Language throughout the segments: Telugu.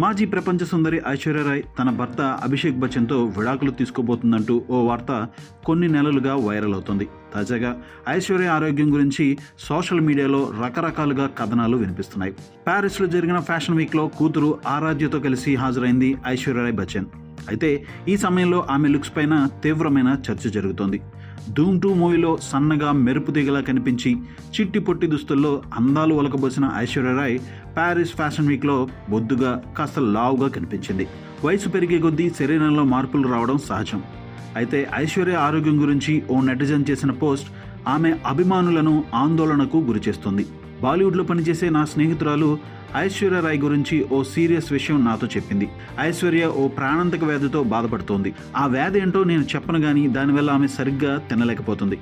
మాజీ ప్రపంచ సుందరి ఐశ్వర్యరాయ్ తన భర్త అభిషేక్ బచ్చన్తో విడాకులు తీసుకోబోతుందంటూ ఓ వార్త కొన్ని నెలలుగా వైరల్ అవుతుంది. తాజాగా ఐశ్వర్య ఆరోగ్యం గురించి సోషల్ మీడియాలో రకరకాలుగా కథనాలు వినిపిస్తున్నాయి. ప్యారిస్లో జరిగిన ఫ్యాషన్ వీక్లో కూతురు ఆరాధ్యతో కలిసి హాజరైంది ఐశ్వర్యరాయ్ బచ్చన్. అయితే ఈ సమయంలో ఆమె లుక్స్ పైన తీవ్రమైన చర్చ జరుగుతోంది. ధూమ్ టూ మూవీలో సన్నగా మెరుపు దిగలా కనిపించి చిట్టి పొట్టి దుస్తుల్లో అందాలు ఒలకబోసిన ఐశ్వర్యరాయ్ ప్యారిస్ ఫ్యాషన్ వీక్లో బొద్దుగా కాస్త లావుగా కనిపించింది. వయసు పెరిగే కొద్దీ శరీరంలో మార్పులు రావడం సహజం. అయితే ఐశ్వర్య ఆరోగ్యం గురించి ఓ నెటిజన్ చేసిన పోస్ట్ ఆమె అభిమానులను ఆందోళనకు గురిచేస్తుంది. బాలీవుడ్లో పనిచేసే నా స్నేహితురాలు ఐశ్వర్య రాయ్ గురించి ఓ సీరియస్ విషయం నాతో చెప్పింది. ఐశ్వర్య ఓ ప్రాణాంతక వ్యాధితో బాధపడుతోంది. ఆ వ్యాధి ఏంటో నేను చెప్పను కానీ దానివల్ల ఆమె సరిగ్గా తినలేకపోతుంది.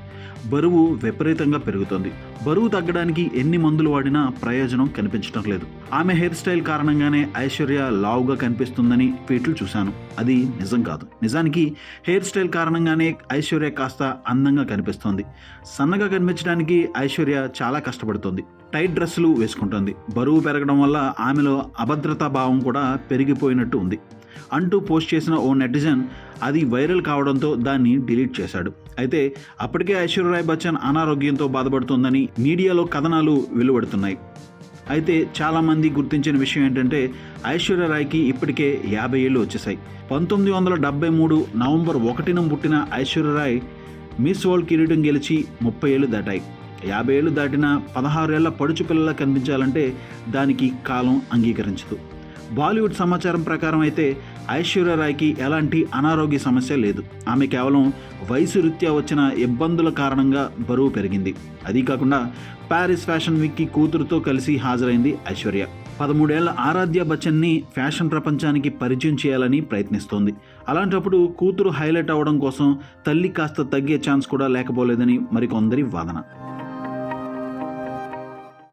బరువు విపరీతంగా పెరుగుతోంది. బరువు తగ్గడానికి ఎన్ని మందులు వాడినా ప్రయోజనం కనిపించడం లేదు. ఆమె హెయిర్ స్టైల్ కారణంగానే ఐశ్వర్య లావుగా కనిపిస్తుందని ట్వీట్లు చూశాను. అది నిజం కాదు. నిజానికి హెయిర్ స్టైల్ కారణంగానే ఐశ్వర్య కాస్త అందంగా కనిపిస్తోంది. సన్నగా కనిపించడానికి ఐశ్వర్య చాలా కష్టపడుతోంది. టైట్ డ్రెస్సులు వేసుకుంటుంది. బరువు పెరగడం వల్ల ఆమెలో అభద్రతా భావం కూడా పెరిగిపోయినట్టు ఉంది. అంటూ పోస్ట్ చేసిన ఓ నెటిజన్ అది వైరల్ కావడంతో దాన్ని డిలీట్ చేశాడు. అయితే అప్పటికే ఐశ్వర్యరాయ్ బచ్చన్ అనారోగ్యంతో బాధపడుతోందని మీడియాలో కథనాలు వెలువడుతున్నాయి. అయితే చాలామంది గుర్తించిన విషయం ఏంటంటే ఐశ్వర్యరాయ్కి ఇప్పటికే యాభై ఏళ్ళు వచ్చేసాయి పంతొమ్మిది వందల డెబ్బై మూడు నవంబర్ ఒకటిన పుట్టిన ఐశ్వర్యరాయ్ మిస్ వరల్డ్ కిరీటం గెలిచి ముప్పై ఏళ్ళు దాటాయి. యాభై ఏళ్ళు దాటిన పదహారేళ్ళ పడుచు పిల్లలా కనిపించాలంటే దానికి కాలం అంగీకరించదు. బాలీవుడ్ సమాచారం ప్రకారం అయితే ఐశ్వర్యరాయ్కి ఎలాంటి అనారోగ్య సమస్య లేదు. ఆమె కేవలం వయసు రీత్యా వచ్చిన ఇబ్బందుల కారణంగా బరువు పెరిగింది. అదీ కాకుండా ప్యారిస్ ఫ్యాషన్ వీక్కి కూతురుతో కలిసి హాజరైంది ఐశ్వర్య. పదమూడేళ్ళ ఆరాధ్య బచ్చన్ని ఫ్యాషన్ ప్రపంచానికి పరిచయం చేయాలని ప్రయత్నిస్తోంది. అలాంటప్పుడు కూతురు హైలైట్ అవ్వడం కోసం తల్లి కాస్త తగ్గే ఛాన్స్ కూడా లేకపోలేదని మరికొందరి వాదన.